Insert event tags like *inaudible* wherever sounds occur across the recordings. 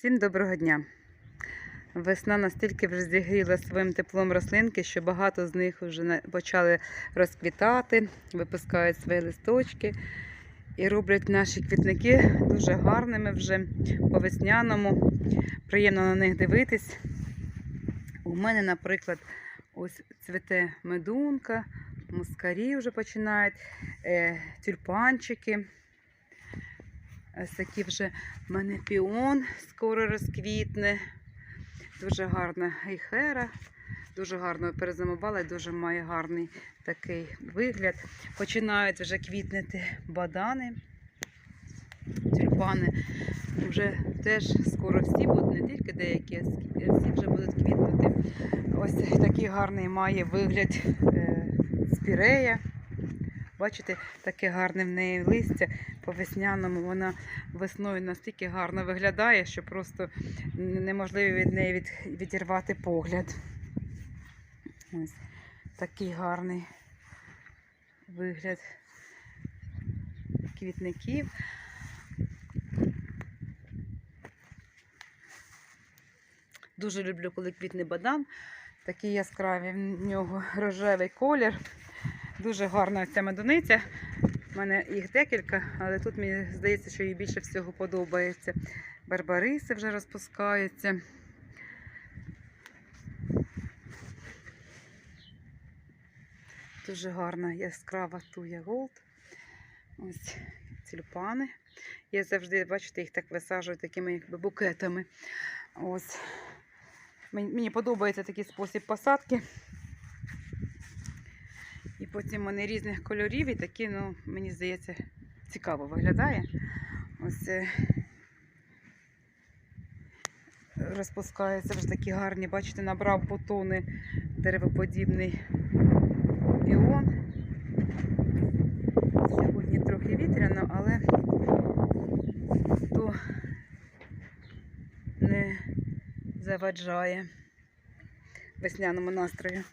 Всім доброго дня! Весна настільки вже зігріла своїм теплом рослинки, що багато з них вже почали розквітати, випускають свої листочки і роблять наші квітники дуже гарними вже по весняному. Приємно на них дивитись. У мене, наприклад, ось цвіте медунка, мускарі вже починають, е, тюльпанчики. Ось такі вже в мене піон скоро розквітне. Дуже гарна гейхера. Дуже гарно перезимувала і дуже має гарний такий вигляд. Починають вже квітнути бадани, тюльпани. Вже теж скоро всі будуть, не тільки деякі, а всі вже будуть квітнути. Ось такий гарний має вигляд е, спірея. Бачите, таке гарне в неї листя по весняному. Вона весною настільки гарно виглядає, що просто неможливо від неї від, відірвати погляд. Ось такий гарний вигляд квітників. Дуже люблю, коли квітне бадан. Такий яскравий в нього рожевий колір. Дуже гарна ця медуниця. У мене їх декілька, але тут мені здається, що їй більше всього подобається. Барбариси вже розпускаються. Дуже гарна яскрава туя голд. Ось тюльпани. Я завжди, бачите, їх так висаджую такими якби букетами. Ось. Мені подобається такий спосіб посадки. І потім вони різних кольорів і такі, ну, мені здається, цікаво виглядає. Ось е, розпускаються вже такі гарні, бачите, набрав бутони деревоподібний піон. Сьогодні трохи вітряно, але то не заваджає весняному настрою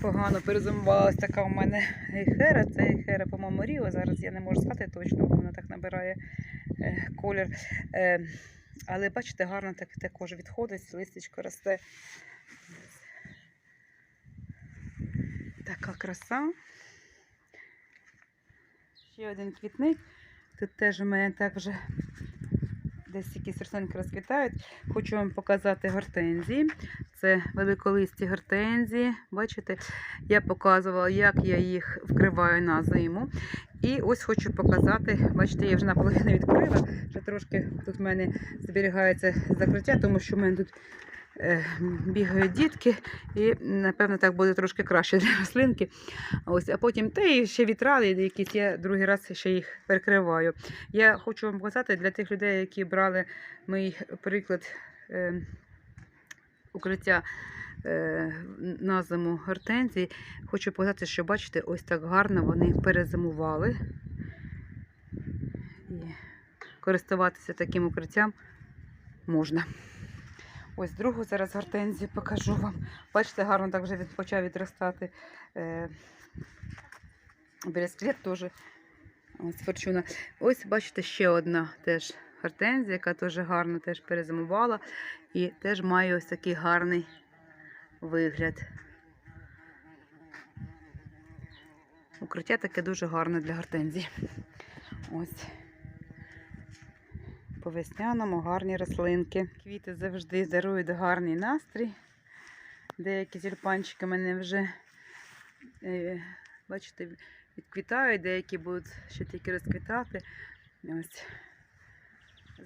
погано перезимувалась така у мене гейхера. Це гейхера, по-моєму, Ріо. Зараз я не можу сказати точно, бо вона так набирає е, колір. Е, але бачите, гарно так також відходить, листечко росте. Така краса. Ще один квітник. Тут теж у мене так вже десь якісь рослинки розквітають. Хочу вам показати гортензії. Це великолисті гортензії. Бачите, я показувала, як я їх вкриваю на зиму. І ось хочу показати, бачите, я вже наполовину відкрила, вже трошки тут в мене зберігається закриття, тому що в мене тут бігають дітки, і напевно так буде трошки краще для рослинки. Ось, а потім та і ще вітрали якісь, я другий раз ще їх перекриваю. Я хочу вам показати для тих людей, які брали мій приклад. Е, укриття е, на зиму гортензії. Хочу показати, що бачите, ось так гарно вони перезимували. І користуватися таким укриттям можна. Ось другу зараз гортензію покажу вам. Бачите, гарно так вже від, почав відростати. Е, Бересклет теж. Ось форчуна. Ось бачите, ще одна теж гортензія, яка теж гарно теж перезимувала. І теж має ось такий гарний вигляд. Укриття таке дуже гарне для гортензії. Ось. По весняному гарні рослинки. Квіти завжди дарують гарний настрій. Деякі тюльпанчики мене вже, е, бачите, відквітають, деякі будуть ще тільки розквітати. Ось.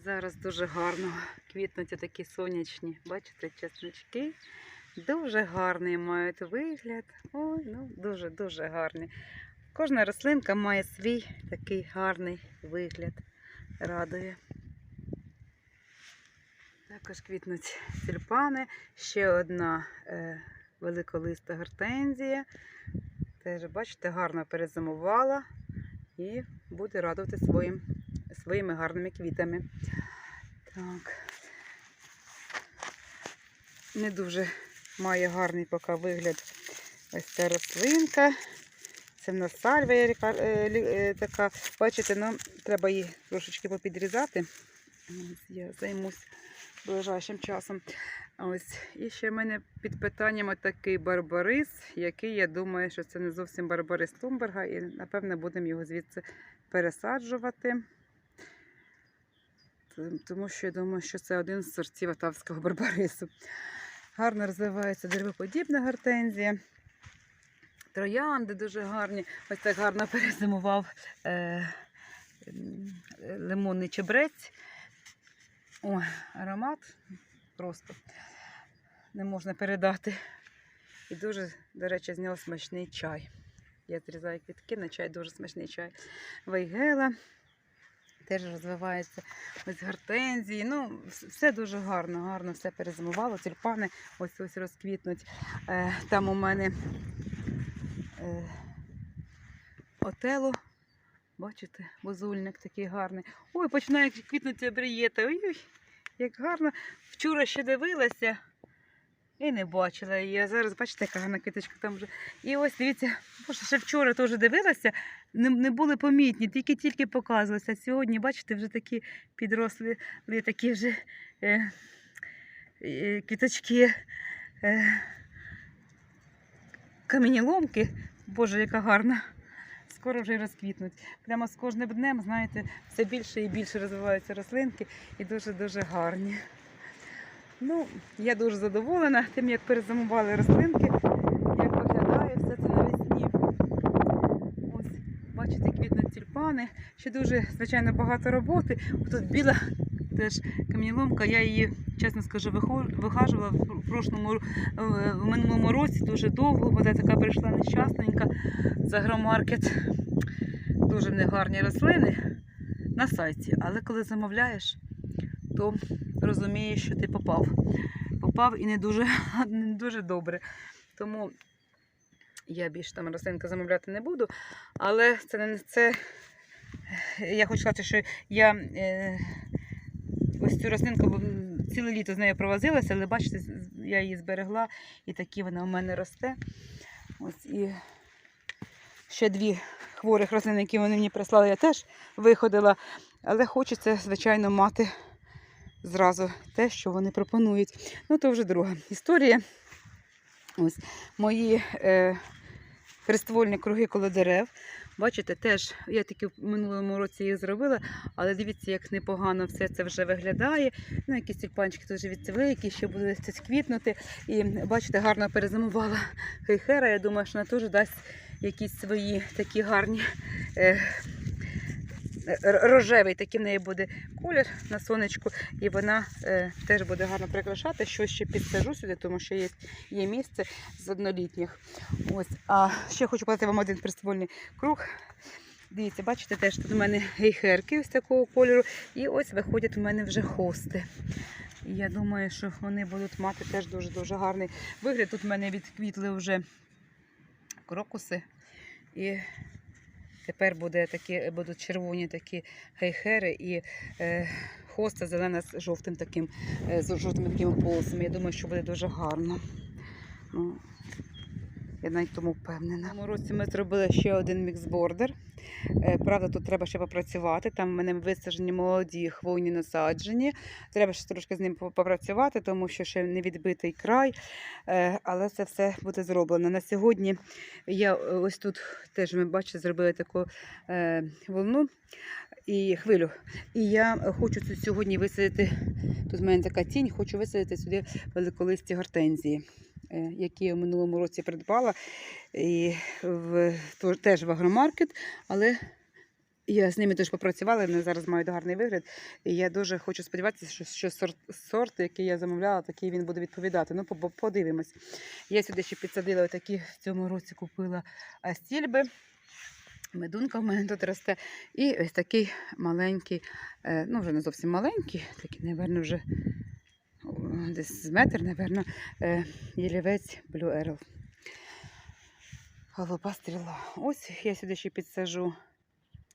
Зараз дуже гарно квітнуть такі сонячні, бачите, чесночки. Дуже гарний мають вигляд. Ой, ну дуже-дуже гарні. Кожна рослинка має свій такий гарний вигляд. Радує. Також квітнуть тюльпани. Ще одна е, великолиста гортензія. Теж, бачите, гарно перезимувала і буде радувати своїм, своїми гарними квітами. Так. Не дуже має гарний поки вигляд ось ця рослинка. Це в нас сальва е, е, така. Бачите, ну, треба її трошечки попідрізати. Я займусь ближайшим часом. Ось. І ще в мене під питанням такий барбарис, який я думаю, що це не зовсім барбарис Тумберга, і напевне будемо його звідси пересаджувати. Тому що я думаю, що це один з сортів атавського барбарису. Гарно розвивається деревоподібна гортензія. Троянди дуже гарні. Ось так гарно перезимував е, лимонний чебрець. Ой, аромат просто не можна передати. І дуже, до речі, з нього смачний чай. Я зрізаю квітки, на чай дуже смачний чай. Вейгела теж розвивається. Ось гортензії. Ну, все дуже гарно, гарно все перезимувало. Тюльпани ось ось розквітнуть. Е, там у мене е, отело. Бачите, бузульник такий гарний. Ой, починає квітнути обрієта. Ой-ой, як гарно. Вчора ще дивилася і не бачила її. А зараз, бачите, яка гарна квіточка там вже. І ось дивіться, боже, ще вчора теж дивилася, не, не були помітні, тільки-тільки показувалися. Сьогодні, бачите, вже такі підросли, такі вже е, е, квіточки. Е, каменіломки. Боже, яка гарна. Скоро вже розквітнуть. Прямо з кожним днем, знаєте, все більше і більше розвиваються рослинки і дуже-дуже гарні. Ну, я дуже задоволена тим, як перезимували рослинки, як виглядає все це навесні. Ось, бачите, квітнуть тюльпани. Ще дуже, звичайно, багато роботи. Тут біла теж каміноломка, я її, чесно скажу, вихажувала в прошлому, е, в минулому році дуже довго. Вона така прийшла нещасненька з агромаркет. Дуже негарні рослини на сайті. Але коли замовляєш, то розумієш, що ти попав. Попав і не дуже, *laughs* не дуже добре. Тому я більше там рослинки замовляти не буду. Але це не це. Я хочу сказати, що я е, ось цю рослинку ціле літо з нею провозилася, але бачите, я її зберегла і такі вона у мене росте. Ось і ще дві хворих рослини, які вони мені прислали, я теж виходила. Але хочеться, звичайно, мати зразу те, що вони пропонують. Ну, то вже друга історія. Ось мої е, приствольні круги коло дерев. Бачите, теж я тільки в минулому році їх зробила, але дивіться, як непогано все це вже виглядає. Ну, якісь тюльпанчики дуже відцвели, які ще будуть десь квітнути. І бачите, гарно перезимувала хейхера. Я думаю, що вона теж дасть якісь свої такі гарні. Е, рожевий такий в неї буде колір на сонечку, і вона е, теж буде гарно прикрашати. Що ще підсажу сюди, тому що є, є місце з однолітніх. Ось. А ще хочу показати вам один приствольний круг. Дивіться, бачите, теж тут у мене гейхерки ось такого кольору. І ось виходять у мене вже хости. Я думаю, що вони будуть мати теж дуже-дуже гарний вигляд. Тут в мене відквітли вже крокуси. І тепер буде такі, будуть червоні такі гейхери і е, хоста зелена з жовтим таким, е, з жовтими такими полосами. Я думаю, що буде дуже гарно. Ну, я навіть тому впевнена. У році ми зробили ще один міксбордер. Е, Правда, тут треба ще попрацювати. Там в мене висаджені молоді хвойні насаджені. Треба ще трошки з ним попрацювати, тому що ще не відбитий край. Е, Але це все буде зроблено. На сьогодні я е, ось тут теж ми бачите, зробили таку волну і хвилю. І я хочу тут сьогодні висадити. Тут в мене така тінь, хочу висадити сюди великолисті гортензії, які я в минулому році придбала. І в, теж в агромаркет, але я з ними теж попрацювала, вони зараз мають гарний вигляд. І я дуже хочу сподіватися, що, що сорт, сорт, який я замовляла, такий він буде відповідати. Ну, подивимось. Я сюди ще підсадила такі в цьому році купила астільби. Медунка в мене тут росте. І ось такий маленький, е, ну вже не зовсім маленький, такий, напевно, вже десь метр, напевно, е, ялівець Blue Arrow. Голуба стріла. Ось я сюди ще підсажу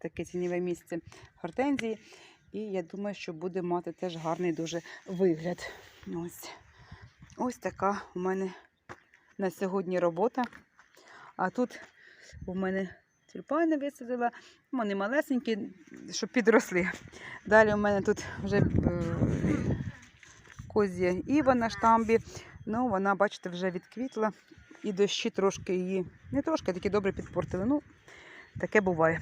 таке тіньове місце гортензії. І я думаю, що буде мати теж гарний дуже вигляд. Ось, ось така у мене на сьогодні робота. А тут у мене тюльпани висадила. Вони малесенькі, щоб підросли. Далі у мене тут вже Ахозія Іва на штамбі. Ну, вона, бачите, вже відквітла. І дощі трошки її, не трошки, а такі добре підпортили. Ну, таке буває.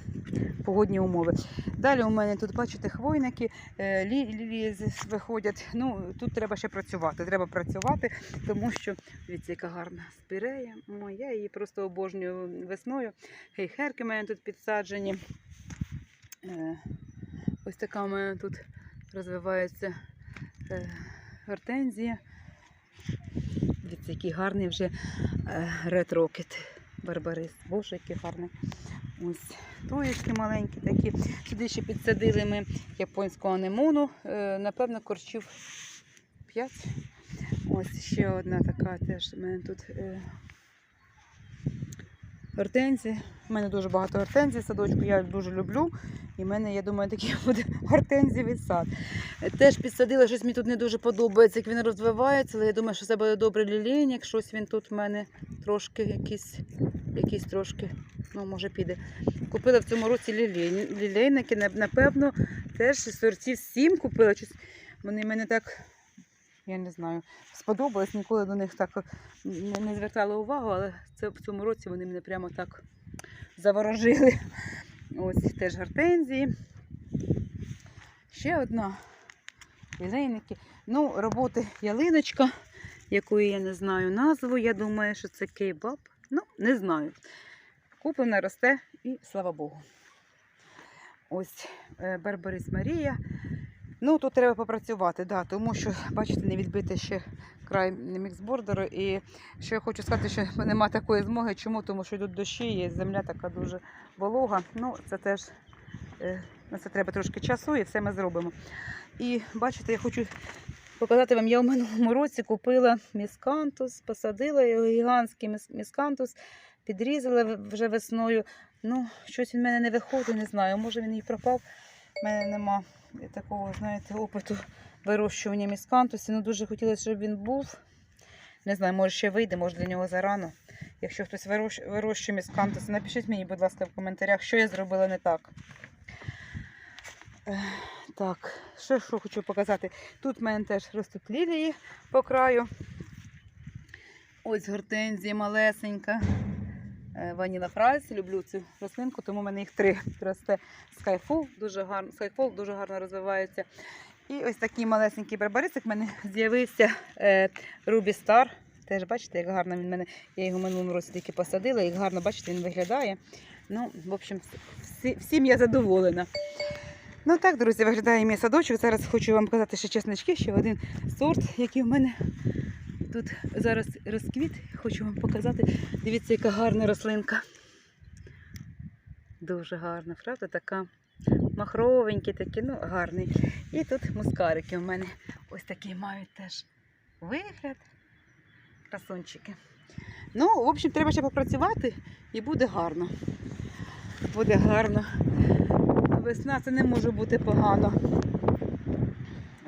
Погодні умови. Далі у мене тут, бачите, хвойники, е, лілії виходять. Ну, тут треба ще працювати. Треба працювати, тому що, дивіться, яка гарна спірея. Я її просто обожнюю весною. Гейхерки у мене тут підсаджені. Е, Ось така у мене тут розвивається е, гортензія. Дивіться, який гарний вже е, Red Rocket Барбарис. Боже, який гарний. Ось тоєчки маленькі такі. Сюди ще підсадили ми японську анемону. Е, напевно, корчів 5. Ось ще одна така теж у мене тут гортензія. У мене дуже багато гортензій садочку, я дуже люблю. І в мене, я думаю, такий *laughs* буде гортензівий сад. Теж підсадила, щось мені тут не дуже подобається, як він розвивається, але я думаю, що це буде добре лілейник. Щось він тут в мене трошки якийсь, якийсь трошки, ну, може піде. Купила в цьому році лілей- лілейники, напевно, теж сортів 7 купила. Вони мене так, я не знаю, сподобались, ніколи до них так не, звертала увагу, але це в цьому році вони мене прямо так заворожили. Ось теж гортензії. Ще одна. Лілейники. Ну, роботи ялиночка, якої я не знаю назву. Я думаю, що це кейбаб. Ну, не знаю. Куплена, росте і слава Богу. Ось е, Барбарис Марія. Ну, тут треба попрацювати, да, тому що, бачите, не відбити ще край міксбордеру. І що я хочу сказати, що *laughs* нема такої змоги. Чому? Тому що йдуть дощі, і земля така дуже волога. Ну, це теж е, на це треба трошки часу і все ми зробимо. І бачите, я хочу показати вам, я в минулому році купила міскантус, посадила його гігантський міскантус, підрізала вже весною. Ну, щось він в мене не виходить, не знаю. Може він і пропав. У мене нема такого, знаєте, опиту вирощування міскантусів. Ну, дуже хотілося, щоб він був. Не знаю, може ще вийде, може для нього зарано. Якщо хтось вирощує міскантуси, напишіть мені, будь ласка, в коментарях, що я зробила не так. Так, ще що хочу показати. Тут в мене теж ростуть лілії по краю. Ось гортензія малесенька. Е, Ваніла Фрайс. Люблю цю рослинку, тому в мене їх три росте. Skyfall дуже гарно, Skyfall дуже гарно розвивається. І ось такий малесенький барбарисик в мене з'явився е, Ruby Star. Теж бачите, як гарно він мене. Я його минулому році тільки посадила, як гарно, бачите, він виглядає. Ну, в общем, всі, всім я задоволена. Ну так, друзі, виглядає мій садочок. Зараз хочу вам показати ще чеснички, ще один сорт, який в мене тут зараз розквіт. Хочу вам показати. Дивіться, яка гарна рослинка. Дуже гарна, правда? Така махровенький, такий, ну, гарний. І тут мускарики у мене ось такі мають теж вигляд. Красунчики. Ну, в общем, треба ще попрацювати і буде гарно. Буде гарно. Весна це не може бути погано.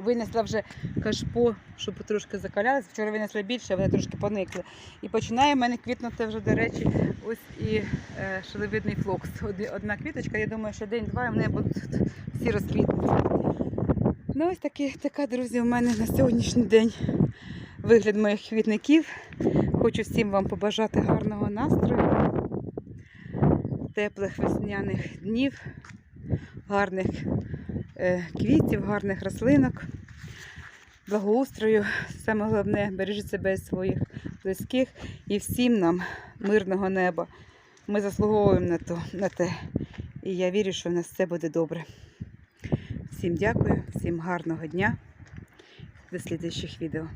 Винесла вже кашпо, щоб трошки закалялися. Вчора винесла більше, вони трошки поникли. І починає в мене квітнути вже, до речі, ось і е, шелевидний флокс. Одна квіточка, я думаю, що день-два і вони будуть всі розквітнути. Ну, ось такі, така, друзі, у мене на сьогоднішній день вигляд моїх квітників. Хочу всім вам побажати гарного настрою, теплих весняних днів, гарних квітів, гарних рослинок, благоустрою. Саме головне, бережіть себе і своїх близьких і всім нам мирного неба. Ми заслуговуємо на, то, на те. І я вірю, що в нас все буде добре. Всім дякую, всім гарного дня. До слідуючих відео.